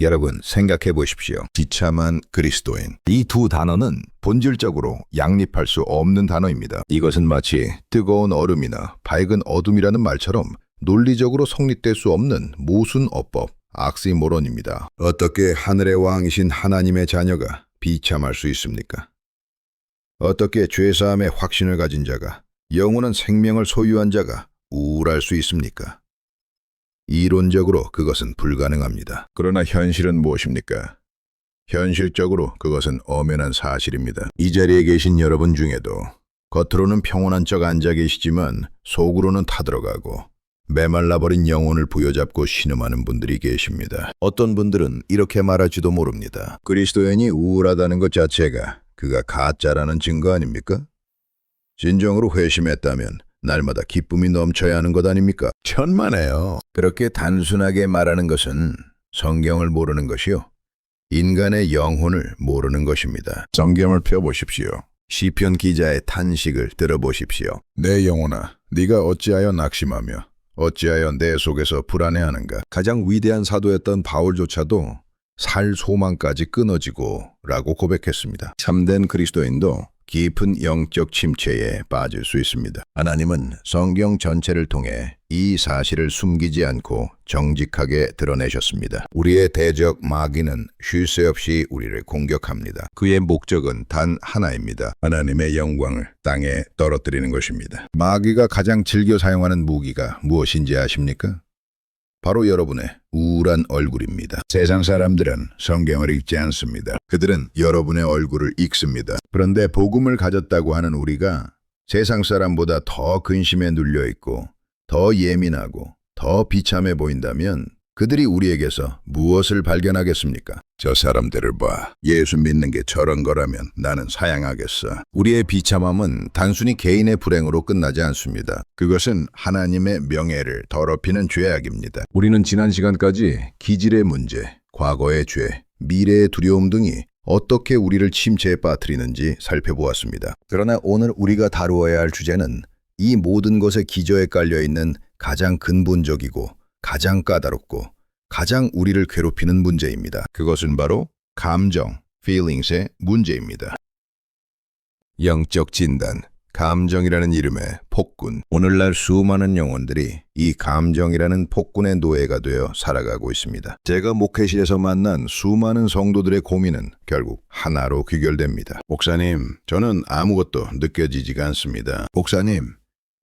여러분 생각해 보십시오. 비참한 그리스도인. 이 두 단어는 본질적으로 양립할 수 없는 단어입니다. 이것은 마치 뜨거운 얼음이나 밝은 어둠이라는 말처럼 논리적으로 성립될 수 없는 모순 어법, 악시모론입니다. 어떻게 하늘의 왕이신 하나님의 자녀가 비참할 수 있습니까? 어떻게 죄사함의 확신을 가진 자가 영원한 생명을 소유한 자가 우울할 수 있습니까? 이론적으로 그것은 불가능합니다. 그러나 현실은 무엇입니까? 현실적으로 그것은 엄연한 사실입니다. 이 자리에 계신 여러분 중에도 겉으로는 평온한 척 앉아 계시지만 속으로는 타들어가고 메말라버린 영혼을 부여잡고 신음하는 분들이 계십니다. 어떤 분들은 이렇게 말할지도 모릅니다. 그리스도인이 우울하다는 것 자체가 그가 가짜라는 증거 아닙니까? 진정으로 회심했다면 날마다 기쁨이 넘쳐야 하는 것 아닙니까? 천만에요. 그렇게 단순하게 말하는 것은 성경을 모르는 것이요. 인간의 영혼을 모르는 것입니다. 성경을 펴보십시오. 시편 기자의 탄식을 들어보십시오. 내 영혼아, 네가 어찌하여 낙심하며 어찌하여 내 속에서 불안해하는가? 가장 위대한 사도였던 바울조차도 살 소망까지 끊어지고 라고 고백했습니다. 참된 그리스도인도 깊은 영적 침체에 빠질 수 있습니다. 하나님은 성경 전체를 통해 이 사실을 숨기지 않고 정직하게 드러내셨습니다. 우리의 대적 마귀는 쉴 새 없이 우리를 공격합니다. 그의 목적은 단 하나입니다. 하나님의 영광을 땅에 떨어뜨리는 것입니다. 마귀가 가장 즐겨 사용하는 무기가 무엇인지 아십니까? 바로 여러분의 우울한 얼굴입니다. 세상 사람들은 성경을 읽지 않습니다. 그들은 여러분의 얼굴을 읽습니다. 그런데 복음을 가졌다고 하는 우리가 세상 사람보다 더 근심에 눌려 있고 더 예민하고 더 비참해 보인다면 그들이 우리에게서 무엇을 발견하겠습니까? 저 사람들을 봐. 예수 믿는 게 저런 거라면 나는 사양하겠어. 우리의 비참함은 단순히 개인의 불행으로 끝나지 않습니다. 그것은 하나님의 명예를 더럽히는 죄악입니다. 우리는 지난 시간까지 기질의 문제, 과거의 죄, 미래의 두려움 등이 어떻게 우리를 침체에 빠뜨리는지 살펴보았습니다. 그러나 오늘 우리가 다루어야 할 주제는 이 모든 것의 기저에 깔려 있는 가장 근본적이고 가장 까다롭고 가장 우리를 괴롭히는 문제입니다. 그것은 바로 감정, feelings의 문제입니다. 영적 진단, 감정이라는 이름의 폭군. 오늘날 수많은 영혼들이 이 감정이라는 폭군의 노예가 되어 살아가고 있습니다. 제가 목회실에서 만난 수많은 성도들의 고민은 결국 하나로 귀결됩니다. 목사님, 저는 아무것도 느껴지지가 않습니다. 목사님,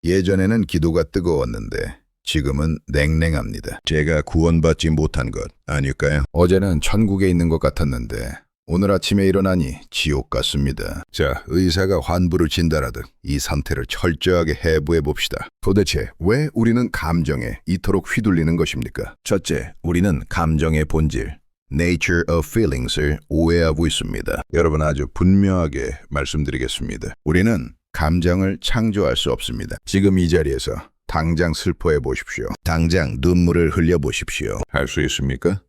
예전에는 기도가 뜨거웠는데 지금은 냉랭합니다. 제가 구원받지 못한 것 아닐까요? 어제는 천국에 있는 것 같았는데 오늘 아침에 일어나니 지옥 같습니다. 자, 의사가 환부를 진단하듯 이 상태를 철저하게 해부해 봅시다. 도대체 왜 우리는 감정에 이토록 휘둘리는 것입니까? 첫째, 우리는 감정의 본질, nature of feelings을 오해하고 있습니다. 여러분 아주 분명하게 말씀드리겠습니다. 우리는 감정을 창조할 수 없습니다. 지금 이 자리에서 당장 슬퍼해 보십시오. 당장 눈물을 흘려 보십시오. 할 수 있습니까?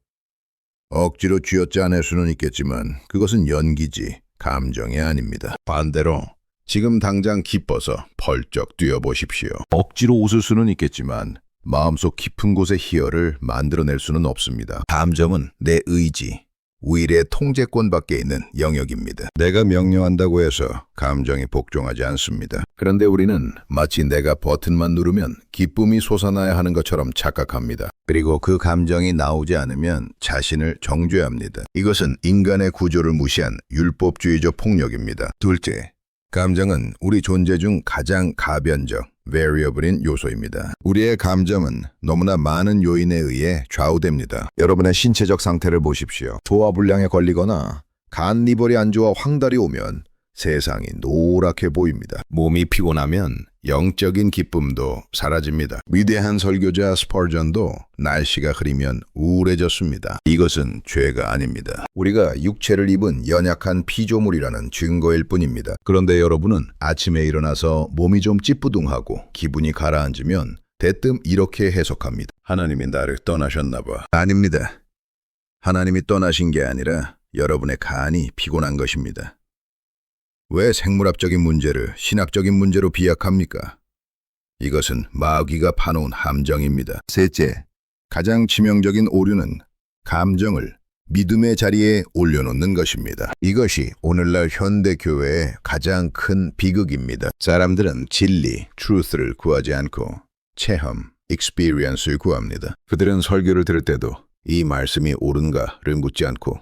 억지로 쥐어짜 낼 수는 있겠지만 그것은 연기지 감정이 아닙니다. 반대로 지금 당장 기뻐서 펄쩍 뛰어보십시오. 억지로 웃을 수는 있겠지만 마음속 깊은 곳의 희열을 만들어낼 수는 없습니다. 감정은 내 의지, 우일의 통제권 밖에 있는 영역입니다. 내가 명령한다고 해서 감정이 복종하지 않습니다. 그런데 우리는 마치 내가 버튼만 누르면 기쁨이 솟아나야 하는 것처럼 착각합니다. 그리고 그 감정이 나오지 않으면 자신을 정죄합니다. 이것은 인간의 구조를 무시한 율법주의적 폭력입니다. 둘째, 감정은 우리 존재 중 가장 가변적, variable인 요소입니다. 우리의 감정은 너무나 많은 요인에 의해 좌우됩니다. 여러분의 신체적 상태를 보십시오. 소화불량에 걸리거나 간 리버리 안 좋아 황달이 오면 세상이 노랗게 보입니다. 몸이 피곤하면 영적인 기쁨도 사라집니다. 위대한 설교자 스펄전도 날씨가 흐리면 우울해졌습니다. 이것은 죄가 아닙니다. 우리가 육체를 입은 연약한 피조물이라는 증거일 뿐입니다. 그런데 여러분은 아침에 일어나서 몸이 좀 찌뿌둥하고 기분이 가라앉으면 대뜸 이렇게 해석합니다. 하나님이 나를 떠나셨나 봐. 아닙니다. 하나님이 떠나신 게 아니라 여러분의 간이 피곤한 것입니다. 왜 생물학적인 문제를 신학적인 문제로 비약합니까? 이것은 마귀가 파놓은 함정입니다. 셋째, 가장 치명적인 오류는 감정을 믿음의 자리에 올려놓는 것입니다. 이것이 오늘날 현대 교회의 가장 큰 비극입니다. 사람들은 진리, truth를 구하지 않고 체험, experience를 구합니다. 그들은 설교를 들을 때도 이 말씀이 옳은가를 묻지 않고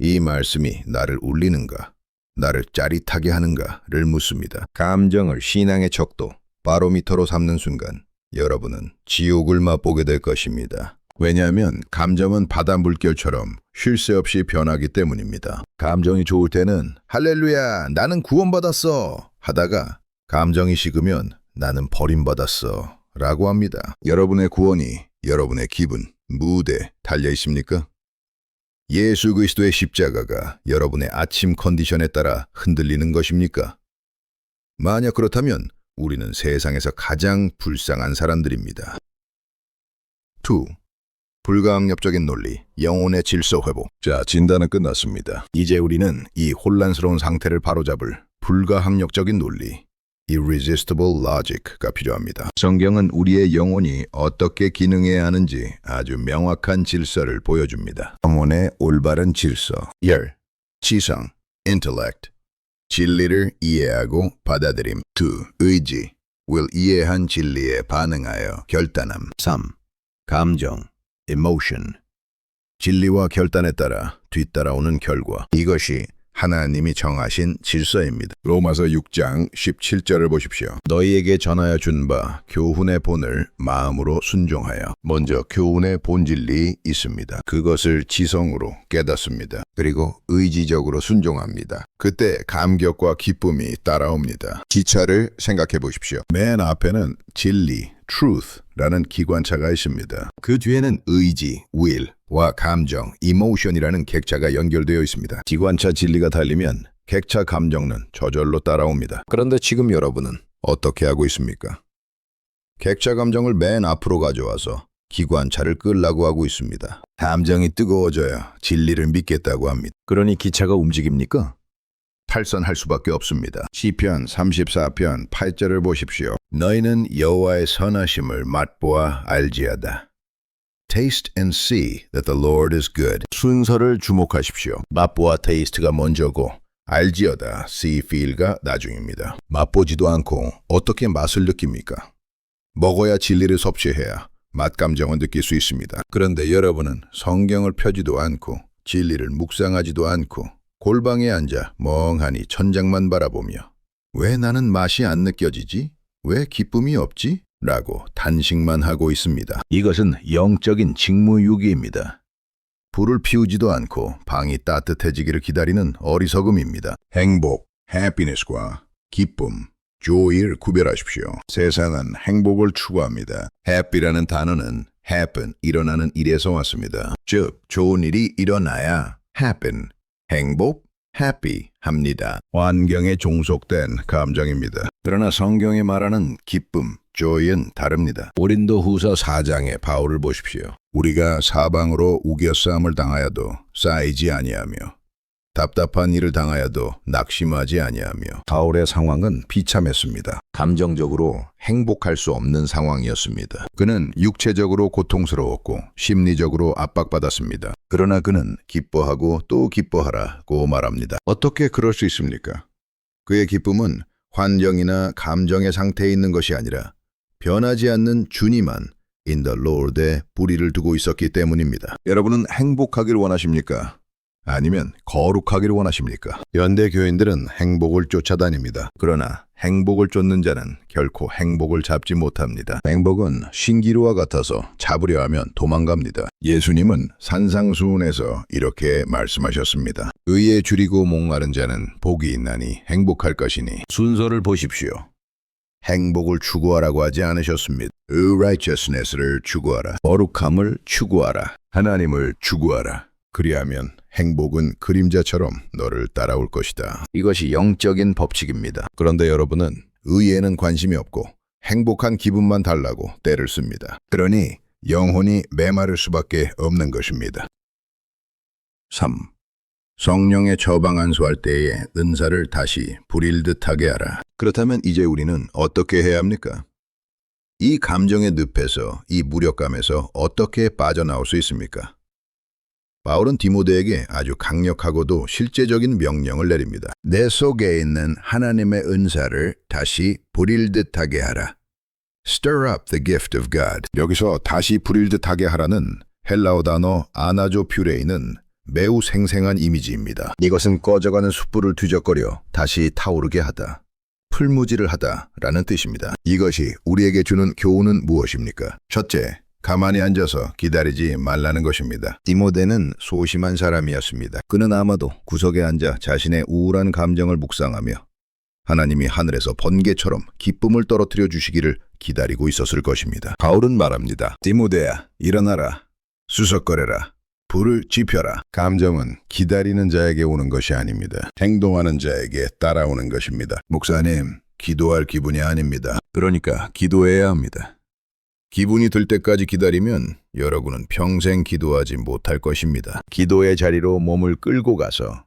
이 말씀이 나를 울리는가, 나를 짜릿하게 하는가를 묻습니다. 감정을 신앙의 척도, 바로미터로 삼는 순간 여러분은 지옥을 맛보게 될 것입니다. 왜냐하면 감정은 바다 물결처럼 쉴 새 없이 변하기 때문입니다. 감정이 좋을 때는 할렐루야 나는 구원받았어 하다가 감정이 식으면 나는 버림받았어 라고 합니다. 여러분의 구원이 여러분의 기분, 무대 달려 있습니까? 예수 그리스도의 십자가가 여러분의 아침 컨디션에 따라 흔들리는 것입니까? 만약 그렇다면 우리는 세상에서 가장 불쌍한 사람들입니다. 2. 불가항력적인 논리, 영혼의 질서 회복. 자, 진단은 끝났습니다. 이제 우리는 이 혼란스러운 상태를 바로잡을 불가항력적인 논리, irresistible logic가 필요합니다. 성경은 우리의 영혼이 어떻게 기능해야 하는지 아주 명확한 질서를 보여줍니다. 영혼의 올바른 질서, 열, 지성, intellect, 진리를 이해하고 받아들임. 2. 의지, will 이해한 진리에 반응하여 결단함. 3. 감정, emotion. 진리와 결단에 따라 뒤따라오는 결과. 이것이 하나님이 정하신 질서입니다. 로마서 6장 17절을 보십시오. 너희에게 전하여 준 바 교훈의 본을 마음으로 순종하여 먼저 교훈의 본진리 있습니다. 그것을 지성으로 깨닫습니다. 그리고 의지적으로 순종합니다. 그때 감격과 기쁨이 따라옵니다. 기차를 생각해 보십시오. 맨 앞에는 진리, truth라는 기관차가 있습니다. 그 뒤에는 의지, will 와 감정, emotion이라는 객차가 연결되어 있습니다. 기관차 진리가 달리면 객차 감정은 저절로 따라옵니다. 그런데 지금 여러분은 어떻게 하고 있습니까? 객차 감정을 맨 앞으로 가져와서 기관차를 끌라고 하고 있습니다. 감정이 뜨거워져야 진리를 믿겠다고 합니다. 그러니 기차가 움직입니까? 탈선할 수밖에 없습니다. 시편 34편 8절을 보십시오. 너희는 여호와의 선하심을 맛보아 알지어다. Taste and see that the Lord is good. 순서를 주목하십시오. 맛보아 taste가 먼저고 알지어다 see feel가 나중입니다. 맛보지도 않고 어떻게 맛을 느낍니까? 먹어야 진리를 섭취해야 맛 감정을 느낄 수 있습니다. 그런데 여러분은 성경을 펴지도 않고 진리를 묵상하지도 않고 골방에 앉아 멍하니 천장만 바라보며 왜 나는 맛이 안 느껴지지? 왜 기쁨이 없지? 라고 단식만 하고 있습니다. 이것은 영적인 직무유기입니다. 불을 피우지도 않고 방이 따뜻해지기를 기다리는 어리석음입니다. 행복, happiness과 기쁨, joy를 구별하십시오. 세상은 행복을 추구합니다. happy라는 단어는 happen, 일어나는 일에서 왔습니다. 즉, 좋은 일이 일어나야 happen, 행복, happy 합니다. 환경에 종속된 감정입니다. 그러나 성경이 말하는 기쁨, joy은 다릅니다. 고린도 후서 4장의 바울을 보십시오. 우리가 사방으로 우겨싸움을 당하여도 쌓이지 아니하며 답답한 일을 당하여도 낙심하지 아니하며 바울의 상황은 비참했습니다. 감정적으로 행복할 수 없는 상황이었습니다. 그는 육체적으로 고통스러웠고 심리적으로 압박받았습니다. 그러나 그는 기뻐하고 또 기뻐하라고 말합니다. 어떻게 그럴 수 있습니까? 그의 기쁨은 환경이나 감정의 상태에 있는 것이 아니라 변하지 않는 주님만 the Lord에 뿌리를 두고 있었기 때문입니다. 여러분은 행복하길 원하십니까? 아니면 거룩하기를 원하십니까? 현대 교인들은 행복을 쫓아다닙니다. 그러나 행복을 쫓는 자는 결코 행복을 잡지 못합니다. 행복은 신기루와 같아서 잡으려 하면 도망갑니다. 예수님은 산상수훈에서 이렇게 말씀하셨습니다. 의에 줄이고 목마른 자는 복이 있나니 행복할 것이니 순서를 보십시오. 행복을 추구하라고 하지 않으셨습니다. righteousness를 추구하라. 거룩함을 추구하라. 하나님을 추구하라. 그리하면 행복은 그림자처럼 너를 따라올 것이다. 이것이 영적인 법칙입니다. 그런데 여러분은 의에는 관심이 없고 행복한 기분만 달라고 때를 씁니다. 그러니 영혼이 메마를 수밖에 없는 것입니다. 3. 성령의 처방 안수할 때에 은사를 다시 부릴 듯하게 하라. 그렇다면 이제 우리는 어떻게 해야 합니까? 이 감정의 늪에서 이 무력감에서 어떻게 빠져나올 수 있습니까? 바울은 디모데에게 아주 강력하고도 실제적인 명령을 내립니다. 내 속에 있는 하나님의 은사를 다시 부릴 듯하게 하라. Stir up the gift of God. 여기서 다시 부릴 듯하게 하라는 헬라어 단어 아나조 퓨레이는 매우 생생한 이미지입니다. 이것은 꺼져가는 숯불을 뒤적거려 다시 타오르게 하다. 풀무지를 하다 라는 뜻입니다. 이것이 우리에게 주는 교훈은 무엇입니까? 첫째, 가만히 앉아서 기다리지 말라는 것입니다. 디모데는 소심한 사람이었습니다. 그는 아마도 구석에 앉아 자신의 우울한 감정을 묵상하며 하나님이 하늘에서 번개처럼 기쁨을 떨어뜨려 주시기를 기다리고 있었을 것입니다. 바울은 말합니다. 디모데야, 일어나라. 수석거려라. 불을 지펴라. 감정은 기다리는 자에게 오는 것이 아닙니다. 행동하는 자에게 따라오는 것입니다. 목사님, 기도할 기분이 아닙니다. 그러니까 기도해야 합니다. 기분이 들 때까지 기다리면 여러분은 평생 기도하지 못할 것입니다. 기도의 자리로 몸을 끌고 가서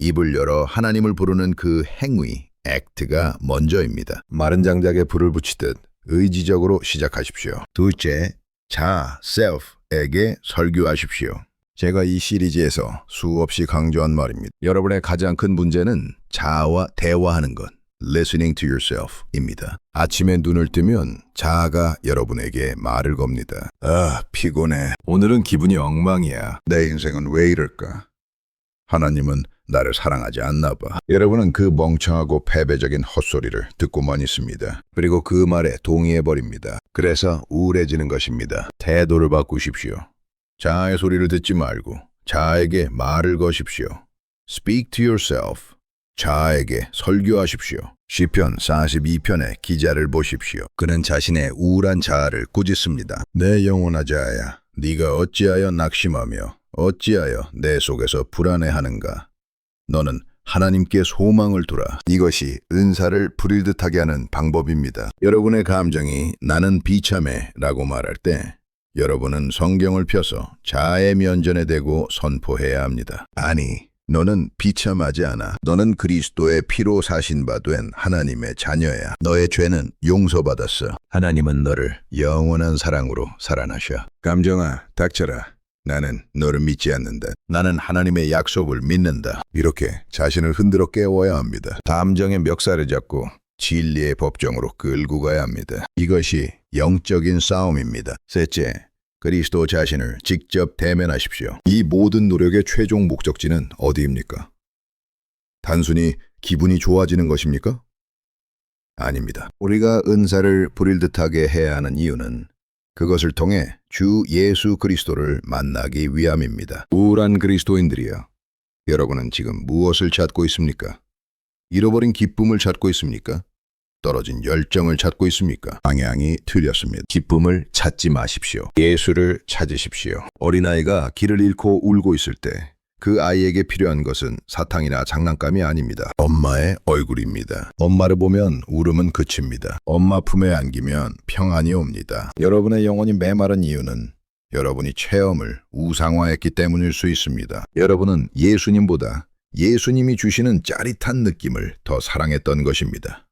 입을 열어 하나님을 부르는 그 행위, 액트가 먼저입니다. 마른 장작에 불을 붙이듯 의지적으로 시작하십시오. 둘째, 자, self에게 설교하십시오. 제가 이 시리즈에서 수없이 강조한 말입니다. 여러분의 가장 큰 문제는 자아와 대화하는 것, listening to yourself입니다. 아침에 눈을 뜨면 자아가 여러분에게 말을 겁니다. 아, 피곤해. 오늘은 기분이 엉망이야. 내 인생은 왜 이럴까? 하나님은 나를 사랑하지 않나 봐. 여러분은 그 멍청하고 패배적인 헛소리를 듣고만 있습니다. 그리고 그 말에 동의해 버립니다. 그래서 우울해지는 것입니다. 태도를 바꾸십시오. 자아의 소리를 듣지 말고 자아에게 말을 거십시오. Speak to yourself. 자아에게 설교하십시오. 시편 42편의 기자를 보십시오. 그는 자신의 우울한 자아를 꾸짖습니다. 내 영혼아 자아야, 네가 어찌하여 낙심하며 어찌하여 내 속에서 불안해하는가? 너는 하나님께 소망을 두라. 이것이 은사를 부릴 듯하게 하는 방법입니다. 여러분의 감정이 나는 비참해 라고 말할 때 여러분은 성경을 펴서 자아의 면전에 대고 선포해야 합니다. 아니, 너는 비참하지 않아. 너는 그리스도의 피로 사신 바 된 하나님의 자녀야. 너의 죄는 용서받았어. 하나님은 너를 영원한 사랑으로 살아나셔. 감정아, 닥쳐라. 나는 너를 믿지 않는다. 나는 하나님의 약속을 믿는다. 이렇게 자신을 흔들어 깨워야 합니다. 감정의 멱살을 잡고 진리의 법정으로 끌고 가야 합니다. 이것이 영적인 싸움입니다. 셋째, 그리스도 자신을 직접 대면하십시오. 이 모든 노력의 최종 목적지는 어디입니까? 단순히 기분이 좋아지는 것입니까? 아닙니다. 우리가 은사를 부릴 듯하게 해야 하는 이유는 그것을 통해 주 예수 그리스도를 만나기 위함입니다. 우울한 그리스도인들이여, 여러분은 지금 무엇을 찾고 있습니까? 잃어버린 기쁨을 찾고 있습니까? 떨어진 열정을 찾고 있습니까? 방향이 틀렸습니다. 기쁨을 찾지 마십시오. 예수를 찾으십시오. 어린아이가 길을 잃고 울고 있을 때 그 아이에게 필요한 것은 사탕이나 장난감이 아닙니다. 엄마의 얼굴입니다. 엄마를 보면 울음은 그칩니다. 엄마 품에 안기면 평안이 옵니다. 여러분의 영혼이 메마른 이유는 여러분이 체험을 우상화했기 때문일 수 있습니다. 여러분은 예수님보다 예수님이 주시는 짜릿한 느낌을 더 사랑했던 것입니다.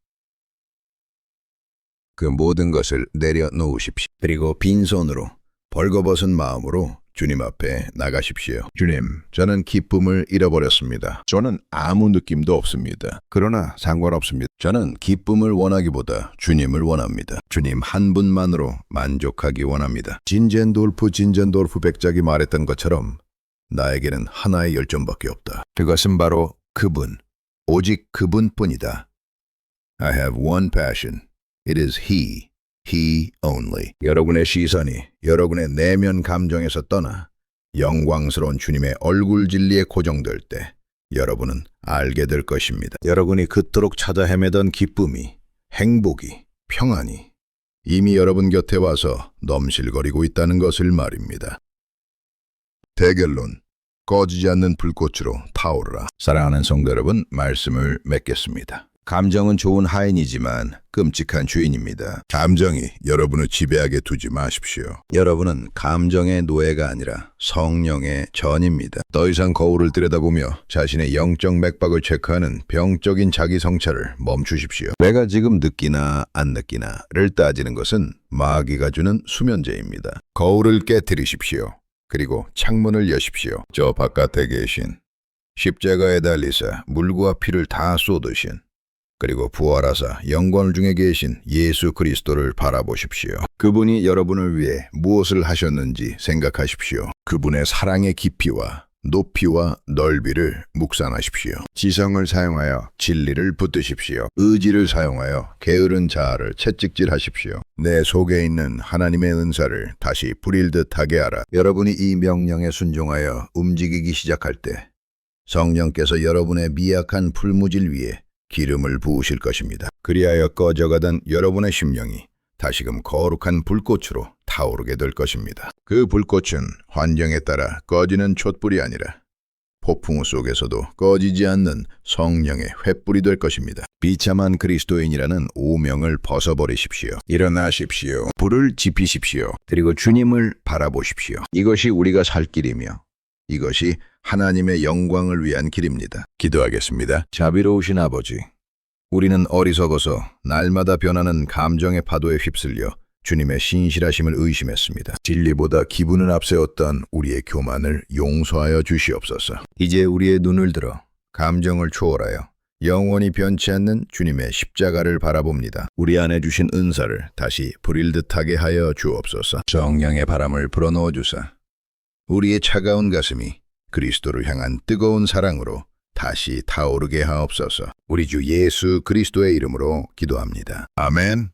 그 모든 것을 내려놓으십시오. 그리고 빈손으로 벌거벗은 마음으로 주님 앞에 나가십시오. 주님, 저는 기쁨을 잃어버렸습니다. 저는 아무 느낌도 없습니다. 그러나 상관없습니다. 저는 기쁨을 원하기보다 주님을 원합니다. 주님 한 분만으로 만족하기 원합니다. 진젠돌프 진젠돌프 백작이 말했던 것처럼 나에게는 하나의 열정밖에 없다. 그것은 바로 그분, 오직 그분뿐이다. I have one passion. It is He, He only. 여러분의 시선이 여러분의 내면 감정에서 떠나 영광스러운 주님의 얼굴 진리에 고정될 때 여러분은 알게 될 것입니다. 여러분이 그토록 찾아 헤매던 기쁨이, 행복이, 평안이 이미 여러분 곁에 와서 넘실거리고 있다는 것을 말입니다. 대결론 꺼지지 않는 불꽃으로 타오르라. 사랑하는 성도 여러분, 말씀을 맺겠습니다. 감정은 좋은 하인이지만 끔찍한 주인입니다. 감정이 여러분을 지배하게 두지 마십시오. 여러분은 감정의 노예가 아니라 성령의 전입니다. 더 이상 거울을 들여다보며 자신의 영적 맥박을 체크하는 병적인 자기 성찰을 멈추십시오. 내가 지금 느끼나 안 느끼나를 따지는 것은 마귀가 주는 수면제입니다. 거울을 깨뜨리십시오. 그리고 창문을 여십시오. 저 바깥에 계신 십자가에 달리사 물과 피를 다 쏟으신 그리고 부활하사 영광 중에 계신 예수 그리스도를 바라보십시오. 그분이 여러분을 위해 무엇을 하셨는지 생각하십시오. 그분의 사랑의 깊이와 높이와 넓이를 묵상하십시오. 지성을 사용하여 진리를 붙드십시오. 의지를 사용하여 게으른 자아를 채찍질하십시오. 내 속에 있는 하나님의 은사를 다시 부릴 듯하게 하라. 여러분이 이 명령에 순종하여 움직이기 시작할 때 성령께서 여러분의 미약한 풀무질 위에 기름을 부으실 것입니다. 그리하여 꺼져가던 여러분의 심령이 다시금 거룩한 불꽃으로 타오르게 될 것입니다. 그 불꽃은 환경에 따라 꺼지는 촛불이 아니라 폭풍 속에서도 꺼지지 않는 성령의 횃불이 될 것입니다. 비참한 그리스도인이라는 오명을 벗어버리십시오. 일어나십시오. 불을 지피십시오. 그리고 주님을 바라보십시오. 이것이 우리가 살 길이며 이것이 하나님의 영광을 위한 길입니다. 기도하겠습니다. 자비로우신 아버지, 우리는 어리석어서 날마다 변하는 감정의 파도에 휩쓸려 주님의 신실하심을 의심했습니다. 진리보다 기분을 앞세웠던 우리의 교만을 용서하여 주시옵소서. 이제 우리의 눈을 들어 감정을 초월하여 영원히 변치 않는 주님의 십자가를 바라봅니다. 우리 안에 주신 은사를 다시 불일 듯하게 하여 주옵소서. 정량의 바람을 불어넣어 주사 우리의 차가운 가슴이 그리스도를 향한 뜨거운 사랑으로 다시 타오르게 하옵소서. 우리 주 예수 그리스도의 이름으로 기도합니다. 아멘.